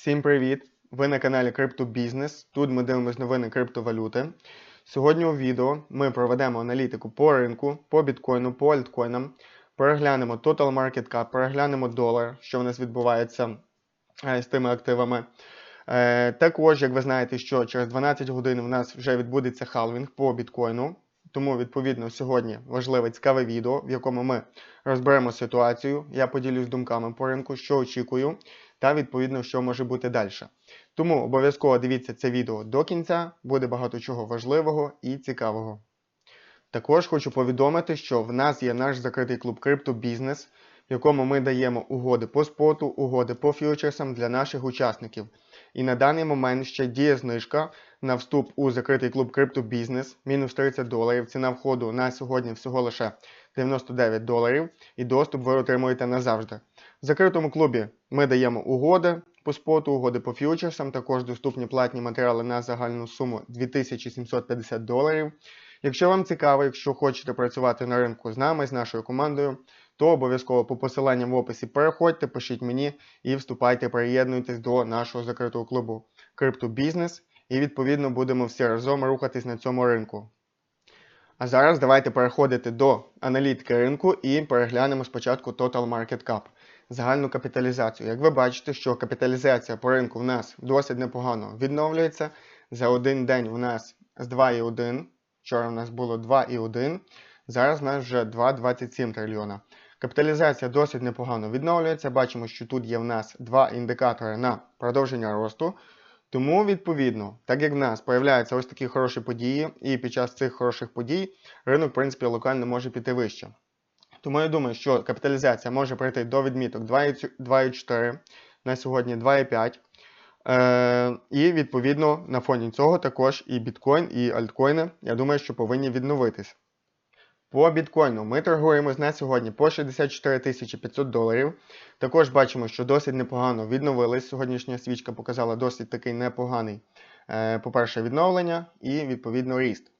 Всім привіт! Ви на каналі Криптобізнес. Тут ми дивимося новини криптовалюти. Сьогодні у відео ми проведемо аналітику по ринку, по біткоїну, по альткоїнам, переглянемо Total Market Cap, переглянемо долар, що в нас відбувається е, з тими активами. Е, Також, як ви знаєте, що через 12 годин в нас вже відбудеться халвінг по біткоїну. Тому, відповідно, сьогодні важливе цікаве відео, в якому ми розберемо ситуацію. Я поділюсь думками по ринку, що очікую, та відповідно, що може бути далі. Тому обов'язково дивіться це відео до кінця, буде багато чого важливого і цікавого. Також хочу повідомити, що в нас є наш закритий клуб Криптобізнес, в якому ми даємо угоди по споту, угоди по фьючерсам для наших учасників. І на даний момент ще діє знижка на вступ у закритий клуб Криптобізнес, мінус 30 доларів. Ціна входу на сьогодні всього лише 99 доларів, і доступ ви отримуєте назавжди. В закритому клубі ми даємо угоди по споту, угоди по фьючерсам, також доступні платні матеріали на загальну суму 2750 доларів. Якщо вам цікаво, якщо хочете працювати на ринку з нами, з нашою командою, то обов'язково по посиланням в описі переходьте, пишіть мені і вступайте, приєднуйтесь до нашого закритого клубу Криптобізнес. І відповідно будемо всі разом рухатись на цьому ринку. А зараз давайте переходити до аналітики ринку і переглянемо спочатку Total Market Cap, загальну капіталізацію. Як ви бачите, що капіталізація по ринку в нас досить непогано відновлюється. За один день у нас з 2,1, вчора у нас було 2,1, зараз у нас вже 2,27 трильйона. Капіталізація досить непогано відновлюється. Бачимо, що тут є в нас два індикатори на продовження росту. Тому, відповідно, так як в нас появляються ось такі хороші події, і під час цих хороших подій ринок, в принципі, локально може піти вище. Тому я думаю, що капіталізація може прийти до відміток 2,4, на сьогодні 2,5. Е, І відповідно на фоні цього також і біткоін, і альткоїни, я думаю, що повинні відновитись. По біткоїну ми торгуємо на сьогодні по 64 500 доларів. Також бачимо, що досить непогано відновились. Сьогоднішня свічка показала досить такий непоганий, е, по-перше, відновлення і відповідно ріст.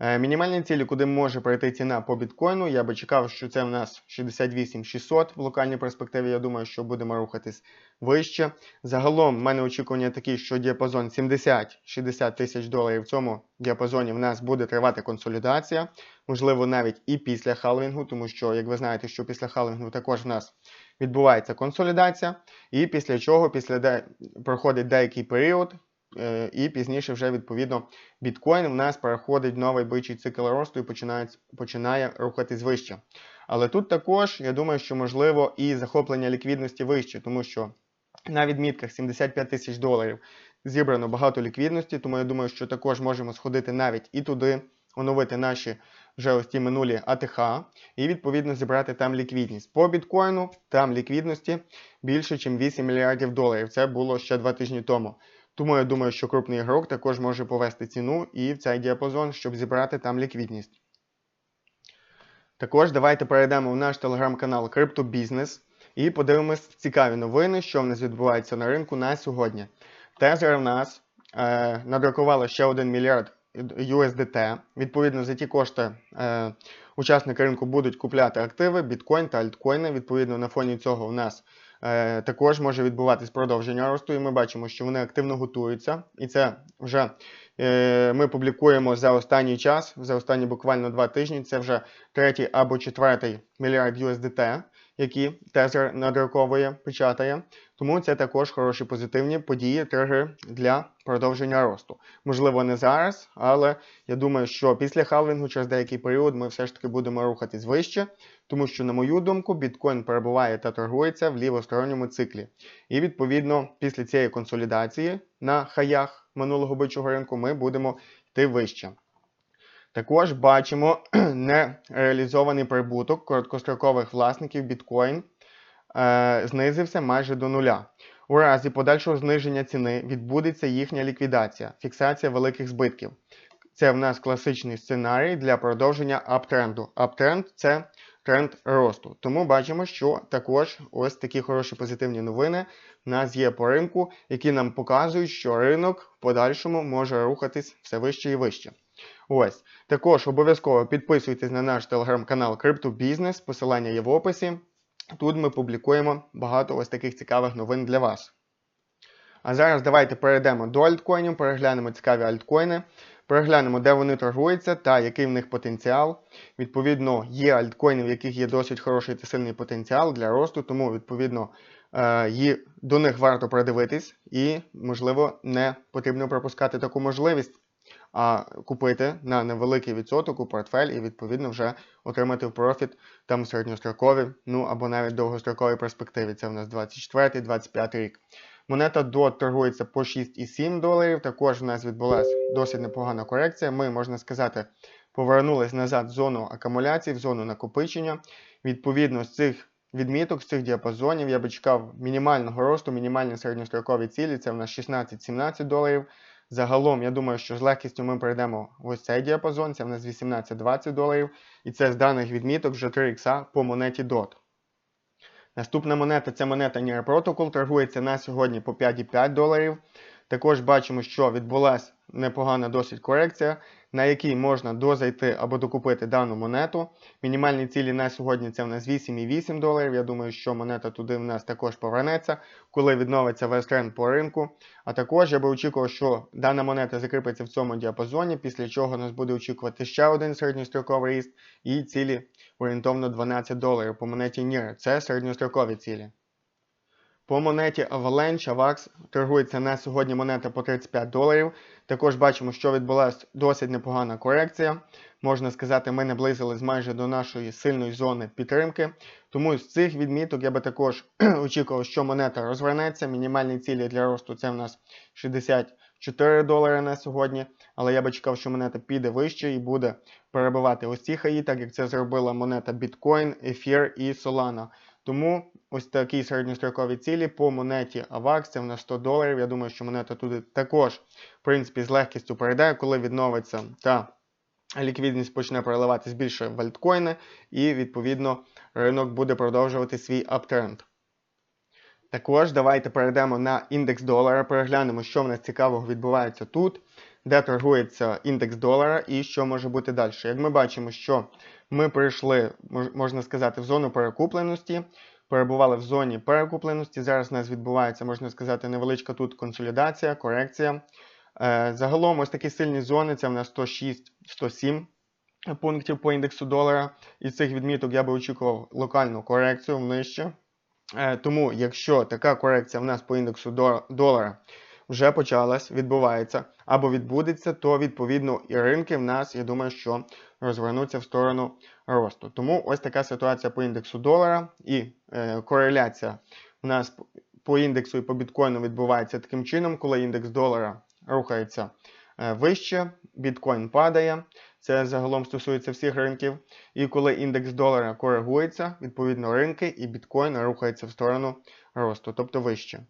Е, Мінімальні цілі, куди може пройти ціна по біткоїну, я би чекав, що це в нас 68 600 в локальній перспективі. Я думаю, що будемо рухатись вище. Загалом в мене очікування такі, що діапазон 70-60 тисяч доларів в цьому діапазоні в нас буде тривати консолідація. Можливо, навіть і після халвінгу, тому що, як ви знаєте, що після халвінгу також в нас відбувається консолідація, і після чого після де проходить деякий період, і пізніше вже відповідно біткоін в нас переходить в новий бичий цикл росту і починає, починає рухатись вище. Але тут також я думаю, що можливо і захоплення ліквідності вище, тому що на відмітках 75 тисяч доларів зібрано багато ліквідності, тому я думаю, що також можемо сходити навіть і туди, оновити наші вже ось ті минулі АТХ і відповідно зібрати там ліквідність. По біткоїну там ліквідності більше, ніж 8 мільярдів доларів. Це було ще два тижні тому. Тому я думаю, що крупний ігрок також може повести ціну і в цей діапазон, щоб зібрати там ліквідність. Також давайте перейдемо в наш телеграм-канал Криптобізнес і подивимось цікаві новини, що в нас відбувається на ринку на сьогодні. Тезер в нас е, надрукувало ще 1 мільярд USDT. Відповідно, за ті кошти е, учасники ринку будуть купляти активи, біткоін та альткоїни. Відповідно, на фоні цього в нас також може відбуватись продовження росту, і ми бачимо, що вони активно готуються. І це вже е, ми публікуємо за останній час, за останні буквально два тижні. Це вже третій або четвертий мільярд USDT, які тезер надруковує, печатає. Тому це також хороші позитивні події, тригери для продовження росту. Можливо, не зараз, але я думаю, що після халвінгу через деякий період ми все ж таки будемо рухатись вище, тому що, на мою думку, біткоін перебуває та торгується в лівосторонньому циклі. І відповідно, після цієї консолідації на хаях минулого бичого ринку ми будемо йти вище. Також бачимо нереалізований прибуток короткострокових власників біткоін знизився майже до нуля. У разі подальшого зниження ціни відбудеться їхня ліквідація, фіксація великих збитків. Це в нас класичний сценарій для продовження аптренду. Аптренд це тренд росту. Тому бачимо, що також ось такі хороші позитивні новини в нас є по ринку, які нам показують, що ринок в подальшому може рухатись все вище і вище. Ось. Також обов'язково підписуйтесь на наш телеграм-канал Криптобізнес, посилання є в описі. Тут ми публікуємо багато ось таких цікавих новин для вас. А зараз давайте перейдемо до альткоїнів, переглянемо цікаві альткоїни, переглянемо, де вони торгуються та який в них потенціал. Відповідно, є альткоїни, в яких є досить хороший та сильний потенціал для росту, тому відповідно е, до них варто придивитись і, можливо, не потрібно пропускати таку можливість, а купити на невеликий відсоток у портфель і відповідно вже отримати в профіт там середньострокові, ну або навіть довгострокові перспективи. Це в нас 24-25 рік. Монета DOT торгується по 6,7 доларів. Також в нас відбулася досить непогана корекція. Ми, можна сказати, повернулись назад в зону акумуляції, в зону накопичення. Відповідно, з цих відміток, з цих діапазонів я би чекав мінімального росту, мінімальні середньострокові цілі. Це в нас 16-17 доларів. Загалом, я думаю, що з легкістю ми пройдемо в ось цей діапазон, це в нас 18-20 доларів. І це з даних відміток вже 3 ікса по монеті DOT. Наступна монета це монета Near Protocol, торгується на сьогодні по 5,5 доларів. Також бачимо, що відбулася непогана досить корекція, на якій можна дозайти або докупити дану монету. Мінімальні цілі на сьогодні це в нас 8,8 доларів. Я думаю, що монета туди в нас також повернеться, коли відновиться весь тренд по ринку. А також я би очікував, що дана монета закріпиться в цьому діапазоні, після чого нас буде очікувати ще один середньостроковий ріст і цілі орієнтовно 12 доларів по монеті NIR. Це середньострокові цілі. По монеті Avalanche AVAX торгується на сьогодні монета по 35 доларів. Також бачимо, що відбулася досить непогана корекція. Можна сказати, ми наблизились майже до нашої сильної зони підтримки. Тому з цих відміток я би також очікував, що монета розвернеться. Мінімальні цілі для росту це в нас 64 долари на сьогодні. Але я би чекав, що монета піде вище і буде перебивати ось ці хаї, так як це зробила монета Bitcoin, Ether і Solana. Тому ось такі середньострокові цілі по монеті AVAX, це в нас 100 доларів. Я думаю, що монета туди також, в принципі, з легкістю перейде, коли відновиться та ліквідність почне переливатись більше в альткоїни, і, відповідно, ринок буде продовжувати свій аптренд. Також давайте перейдемо на індекс долара, переглянемо, що в нас цікавого відбувається тут, де торгується індекс долара і що може бути далі. Як ми бачимо, що ми прийшли, можна сказати, в зону перекупленості, перебували в зоні перекупленості. Зараз у нас відбувається, можна сказати, невеличка тут консолідація, корекція. Е, загалом ось такі сильні зони, це в нас 106-107 пунктів по індексу долара. Із цих відміток я би очікував локальну корекцію нижче. Е, тому, якщо така корекція в нас по індексу долара вже почалась, відбувається або відбудеться, то відповідно і ринки в нас, я думаю, що розвернуться в сторону росту. Тому ось така ситуація по індексу долара і е, кореляція у нас по індексу і по біткоїну відбувається таким чином, коли індекс долара рухається е, вище, біткоін падає. Це загалом стосується всіх ринків. І коли індекс долара коригується, відповідно ринки і біткоін рухаються в сторону росту, тобто вище.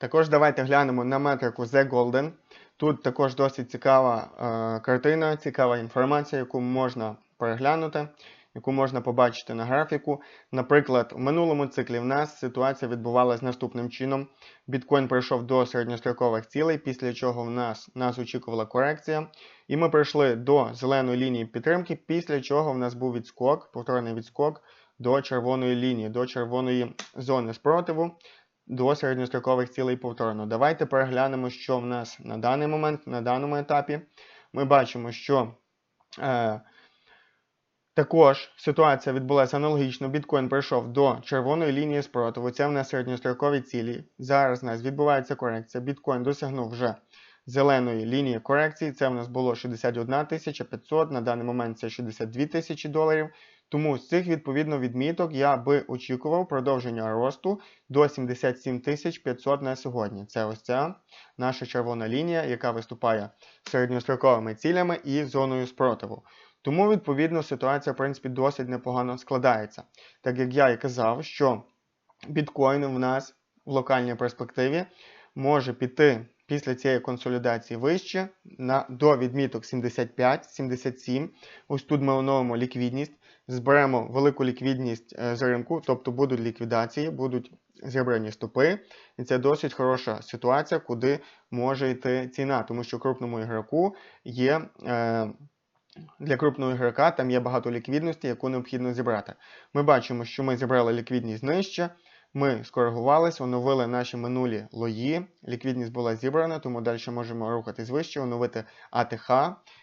Також давайте глянемо на метрику The Golden. Тут також досить цікава е, картина, цікава інформація, яку можна переглянути, яку можна побачити на графіку. Наприклад, в минулому циклі в нас ситуація відбувалася наступним чином. Біткоін прийшов до середньострокових цілей, після чого в нас нас очікувала корекція. І ми прийшли до зеленої лінії підтримки, після чого в нас був відскок, повторний відскок до червоної лінії, до червоної зони спротиву до середньострокових цілей повторно. Давайте переглянемо, що в нас на даний момент, на даному етапі. Ми бачимо, що е, також ситуація відбулася аналогічно. Біткоін прийшов до червоної лінії спротиву. Це в нас середньострокові цілі. Зараз у нас відбувається корекція. Біткоін досягнув вже зеленої лінії корекції. Це в нас було 61 500, на даний момент це 62 тисячі доларів. Тому з цих відповідно відміток я би очікував продовження росту до 77 500 на сьогодні. Це ось ця наша червона лінія, яка виступає середньостроковими цілями і зоною спротиву. Тому, відповідно, ситуація, в принципі, досить непогано складається. Так як я і казав, що біткоін в нас в локальній перспективі може піти після цієї консолідації вище на, до відміток 75-77. Ось тут ми оновимо ліквідність, зберемо велику ліквідність е, з ринку, тобто будуть ліквідації, будуть зібрані стопи. І це досить хороша ситуація, куди може йти ціна, тому що крупному ігроку є. Е, для крупного ігрока там є багато ліквідності, яку необхідно зібрати. Ми бачимо, що ми зібрали ліквідність нижче. Ми скоригувались, оновили наші минулі лої, ліквідність була зібрана, тому далі можемо рухатись вище, оновити АТХ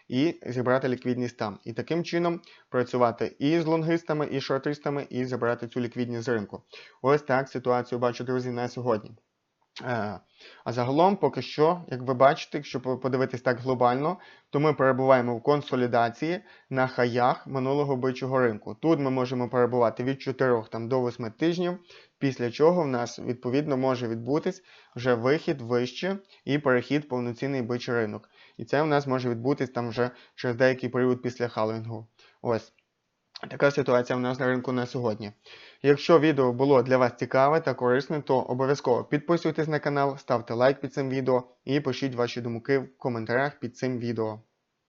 і зібрати ліквідність там. І таким чином працювати і з лонгистами, і шортистами, і забирати цю ліквідність з ринку. Ось так ситуацію бачу, друзі, на сьогодні. Е, А загалом, поки що, як ви бачите, якщо по- подивитись так глобально, то ми перебуваємо в консолідації на хаях минулого бичого ринку. Тут ми можемо перебувати від 4 там, до 8 тижнів, після чого в нас відповідно може відбутись вже вихід вище і перехід повноцінний бичий ринок. І це в нас може відбутись там вже через деякий період після халвінгу. Ось. Така ситуація в нас на ринку на сьогодні. Якщо відео було для вас цікаве та корисне, то обов'язково підписуйтесь на канал, ставте лайк під цим відео і пишіть ваші думки в коментарях під цим відео.